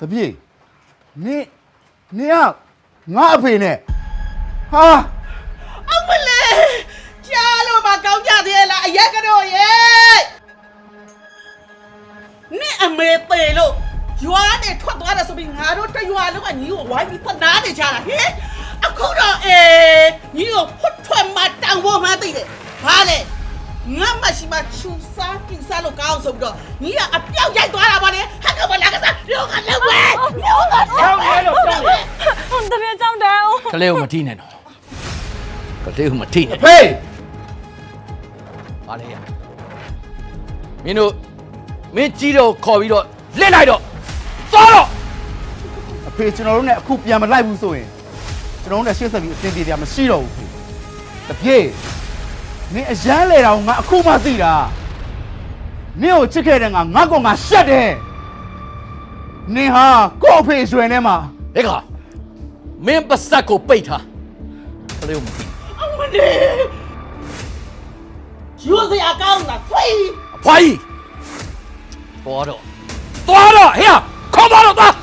တပြေနင်နင်ကငါအဖေနဲ့ဟာအမလေးကြားလို့မကောင်းကြသေးလားအရက်ကတော့ရေနင့်အမေသေးလို့ရွာနဲ့ထွက်သွားတယ်ဆိုပြီးငါတို့တရွာလုံးကညီကိုဝိုင်းပြီးသနာနေကြတာဟင်အခုတော့အေးညီကိုဖွတ်ထွက်မှတောင်ပေါ်မှသိတယ်ဘာလဲငါမရှိမှချူစားပြစားလို့ကောင်းဆိုပြီးတော့ညီကအပြောက်ရိုက်သွားတာပါလေဟာကမလာကစားလောကလည်းဝဲလောကလည်းဝဲ ဟိုတပည့် ကြောင့်တန်းကလေးကိုမထိနဲ့တော့ကလေးကိုမထိနဲ့ဖေးပါလေရမင်းတို့မင်းကြီးတော့ခေါ်ပြီးတော့လစ်လိုက်တော့သွားတော့အဖေကျွန်တော်တို့နဲ့အခုပြန်မလိုက်ဘူးဆိုရင်ကျွန်တော်တို့နဲ့ရှေ့ဆက်ပြီးအဆင်ပြေတယ်မရှိတော့ဘူးဖေတပြေနင်အရန်လေတော့ငါအခုမှသိတာနင်ကိုချစ်ခဲ့တဲ့ငါငါကောင်ငါရှက်တယ်နင်ဟာကို့အဖေရွှင်ထဲမှာဒီက မင်းပါစက်ကိုပိတ်ထားကလေးကိုမထိအမလေးရိုးစရာကောင်းတာခွေးအဖွားကြီးသွားတော့သွားတော့ဟေ့ခေါ်ပါတော့သွား